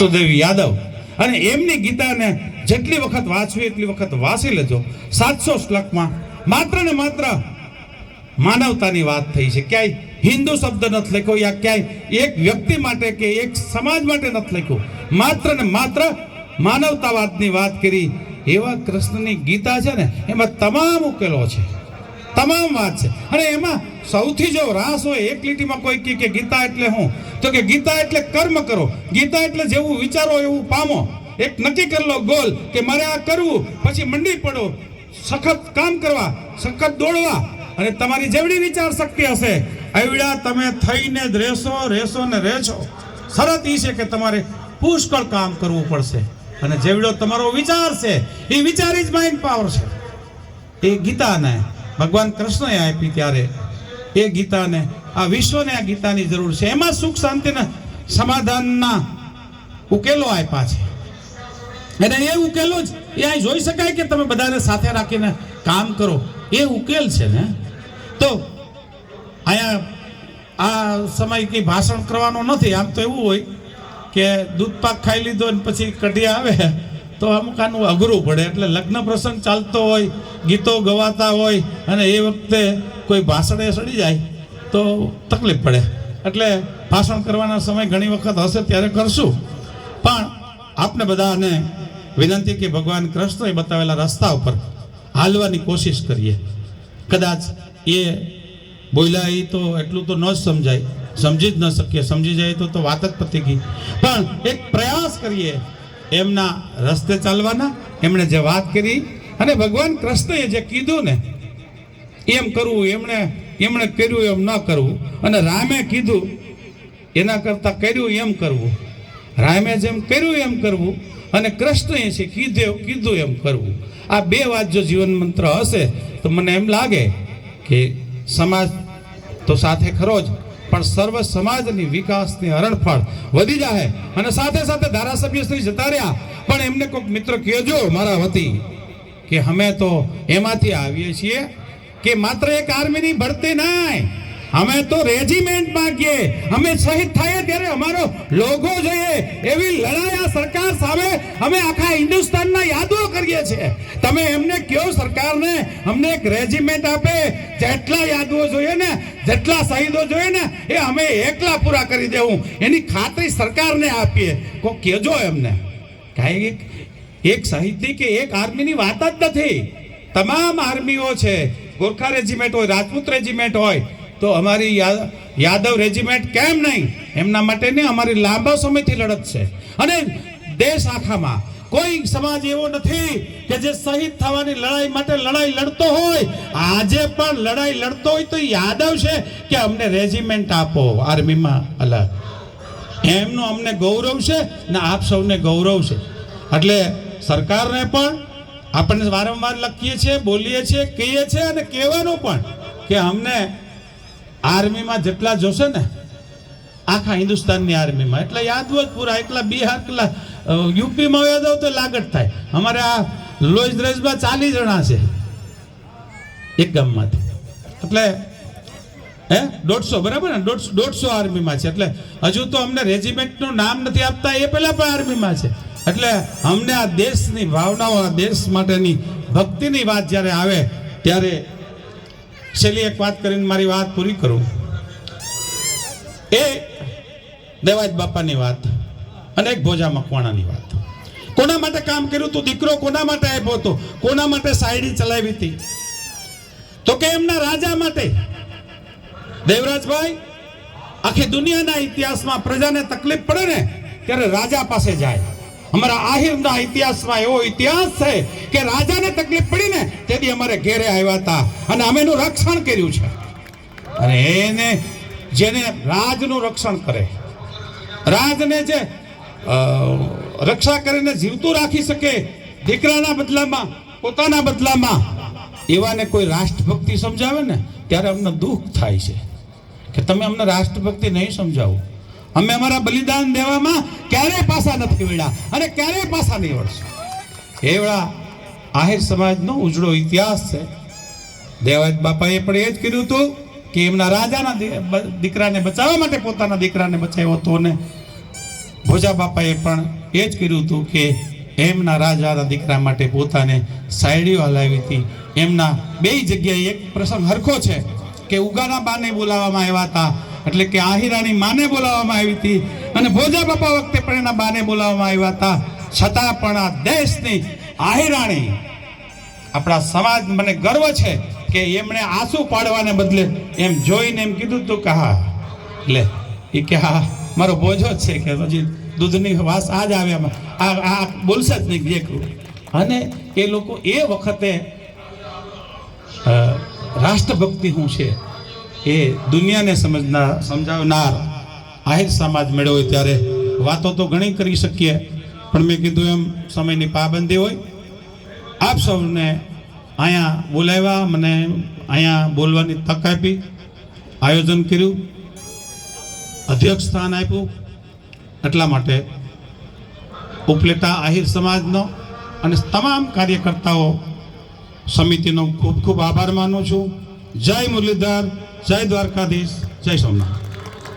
સુદેવી યાદવ. અને એમની ગીતાને જેટલી વખત વાંચવી, એટલી વખત વાંચી લેજો. સાતસો શ્લોકમાં માત્ર ને માત્ર માનવતાની વાત થઈ છે. ક્યાંય હિન્દુ શબ્દ નથી લખ્યો, યા ક્યાંય એક વ્યક્તિ માટે કે એક સમાજ માટે નથી લખ્યું. માત્ર ને માત્ર માનવતાવાદની વાત કરી. એવા કૃષ્ણની ગીતા છે ને, એમાં તમામ ઉકેલો છે. તમામ વાત છે. અને એમાં સૌથી જો રાસ હોય, એક લીટીમાં કોઈ કે ગીતા એટલે હું, તો કે ગીતા એટલે કર્મ કરો. ગીતા એટલે જેવું વિચારો એવું પામો. એક નક્કી કરી લો ગોલ કે મારે આ કરવું, પછી મંડી પડો. સખત કામ કરવા, સખત દોડવા. અને તમારી જેવડી વિચાર શક્તિ હશે. એવડા તમે થઈને જ રહેશો રહેશો ને રહેશો શરત એ છે કે તમારે પુષ્કળ કામ કરવું પડશે. અને જેવડો તમારો વિચાર છે એ વિચાર જ માઇન્ડ પાવર છે. એ ગીતાને ભગવાન કૃષ્ણએ આપી ત્યારે એ ગીતાને, આ વિશ્વને આ ગીતાની જરૂર છે. એમાં સુખ શાંતિના સમાધાનના ઉકેલો આપ્યા છે. અને એ ઉકેલો જ એ અહીં જોઈ શકાય કે તમે બધાને સાથે રાખીને કામ કરો. એ ઉકેલ છે ને. તો અહીંયા આ સમય કંઈ ભાષણ કરવાનો નથી. આમ તો એવું હોય કે દૂધ પાક ખાઈ લીધો ને પછી કઢી આવે. તો અમુક આનું અઘરું પડે એટલે લગ્ન પ્રસંગ ચાલતો હોય, ગીતો ગવાતા હોય અને એ વખતે કોઈ ભાષણે સડી જાય તો તકલીફ પડે. એટલે ભાષણ કરવાના સમય ઘણી વખત હશે ત્યારે કરશું. પણ આપણે બધાને વિનંતી કે ભગવાન કૃષ્ણએ બતાવેલા રસ્તા ઉપર હાલવાની કોશિશ કરીએ. કદાચ એ બોલ્યા એ તો એટલું તો ન જ સમજાય. સમજી જ ન શકીએ. સમજી જાય તો તો વાત જ પતી ગઈ. પણ એક પ્રયાસ કરીએ. એમના રસ્તે ચાલવાના, એમણે જે વાત કરી, અને ભગવાન કૃષ્ણએ જે કીધું ને, એમ કરવું, એમણે એમણે કર્યું એમ ન કરવું, અને રામે કીધું, એના કરતાં કર્યું એમ કરવું. રામે જેમ કર્યું એમ કરવું, અને કૃષ્ણએ છે કીધું કીધું એમ કરવું. આ બે વાત જો જીવન મંત્ર હશે, તો મને એમ લાગે કે સમાજ તો સાથે ખરો જ. પણ સર્વ સમાજની વિકાસની હરણફળ વધી જાય અને સાથે સાથે ધારાસભ્ય શ્રી જતા રહ્યા. પણ એમને કોઈક મિત્ર કહેજો મારા વતી, કે અમે તો એમાંથી આવીએ છીએ, કે માત્ર એક આર્મીની ભરતી નહીં અમે તો રેજિમેન્ટ માંગીએ અમે શહીદ થાય ત્યારે અમારો લોગો જોઈએ. એવી લડાઈ આ સરકાર સામે અમે આખા હિન્દુસ્તાનના યાદો કરીએ છીએ. તમે એમને કયો સરકારને અમને એક રેજિમેન્ટ આપે, જેટલા યાદવો જોઈએ ને, જેટલા શહીદો જોઈએ ને, એ અમે એકલા પૂરા કરી દેવું. એની ખાતરી સરકારને આપીએ. કો કેજો એમને. કાંઈ એક શહીદની કે એક આર્મીની વાત જ નથી. તમામ આર્મીઓ છે. ગોરખા રેજિમેન્ટ હોય, રાજપૂત રેજિમેન્ટ હોય, તો અમારી યાદવ રેજિમેન્ટ કેમ નહીં? એમના માટે ને અમારી લાંબા સમયથી લડત છે. અને દેશ આખામાં. કોઈ સમાજ એવો નથી કે જે શહીદ થવાની લડાઈ માટે લડાઈ લડતો હોય. આજે પણ લડાઈ લડતો હોય તો યાદવ છે કે અમને રેજિમેન્ટ આપો આર્મીમાં અલગ. એમનું અમને ગૌરવ છે ને આપ સૌને ગૌરવ છે. એટલે સરકારને પણ આપણે વારંવાર લખીએ છીએ, બોલીએ છીએ, કહીએ છીએ અને કહેવાનું પણ કે અમને આર્મીમાં જેટલા જોશે ને, આખા હિન્દુસ્તાનની આર્મીમાં. એટલે જ પૂરા એટલા બિહાર એકલા યુપીમાં યાદવ તો લાગત થાય. અમારે આ લોજ દ્રજમાં ચાલીસ જણા છે. એક ગામમાંથી. એટલે, હે? દોઢસો, બરાબર ને? દોઢસો દોઢસો આર્મીમાં છે. એટલે હજુ તો અમને રેજિમેન્ટનું નામ નથી આપતા, એ પહેલાં પણ આર્મીમાં છે. એટલે અમને આ દેશની ભાવનાઓ, આ દેશ માટેની ભક્તિની વાત જ્યારે આવે, ત્યારે છેલ્લી એક વાત કરીને મારી વાત પૂરી કરું. એ દેવાજ બાપાની વાત. અને એક ભોજા મકવાણાની વાત. કોના માટે કામ કર્યું તું? દીકરો કોના માટે આપ્યો હતો? કોના માટે સાયડી ચલાવી હતી? તો કે એમના રાજા માટે. દેવરાજભાઈ, આખી દુનિયાના ઇતિહાસમાં પ્રજાને તકલીફ પડે ને, ત્યારે રાજા પાસે જાય. અમારા આહિરના ઇતિહાસમાં એવો ઇતિહાસ છે કે રાજાને તકલીફ પડી ને તેથી અમારે ઘેરે આવ્યા હતા અને અમે એનું રક્ષણ કર્યું છે. અને એને, જેને રાજનું રક્ષણ કરે. રાજને જે રક્ષા કરીને જીવતું રાખી શકે દીકરાના બદલામાં, પોતાના બદલામાં. એવાને કોઈ રાષ્ટ્રભક્તિ સમજાવે ને, ત્યારે અમને દુઃખ થાય છે કે તમે અમને રાષ્ટ્રભક્તિ નહીં સમજાવો. અમે અમારા બલિદાન દેવામાં ક્યારેય પાસા નથી વળ્યા અને ક્યારેય પાસા નહીં વળશું. એવડા આહિર સમાજનો ઉજળો ઇતિહાસ છે. દેવાજ બાપાએ પણ એ જ કીધું હતું કે એમના રાજાના દીકરાને બચાવવા માટે પોતાના દીકરાને બચાવ્યો હતો ને ભોજા બાપાએ પણ એ જ કર્યું હતું કે એમના રાજાના દીકરા માટે પોતાને સાયડીઓ હલાવી હતી. એમના બે જગ્યાએ એક પ્રસંગ હરખો છે કે ઉગાના બાને બોલાવવામાં આવ્યા હતા, એટલે કે આહિરાની માને બોલાવવામાં આવી હતી અને ભોજા બાપા વખતે પણ એના બાને બોલાવવામાં આવ્યા હતા. છતાં પણ આ દેશની આહિરાણી આપણા સમાજ મને ગર્વ છે કે એમણે આંસુ પાડવાને બદલે એમ જોઈને એમ કીધું તું કે હા, લે એ કે હા મારો બોજો જ છે કે હજી દૂધની વાસ આ જ આવે આ આ બોલશે જ નહીં જે અને એ લોકો એ વખતે રાષ્ટ્રભક્તિ શું છે એ દુનિયાને સમજનાર સમજાવનાર આહિર સમાજ મેળવ્યો ત્યારે વાતો તો ઘણી કરી શકીએ, પણ મેં કીધું એમ સમયની પાબંદી હોય. આપ સૌને અહીંયા બોલાવ્યા, મને અહીંયા બોલવાની તક આપી, આયોજન કર્યું. અધ્યક્ષ સ્થાન આપ્યું. એટલા માટે ઉપલેટા આહિર સમાજનો અને તમામ કાર્યકર્તાઓ સમિતિનો ખૂબ ખૂબ આભાર માનું છું. જય મુરલીધર, જય દ્વારકાધીશ, જય સોમનાથ.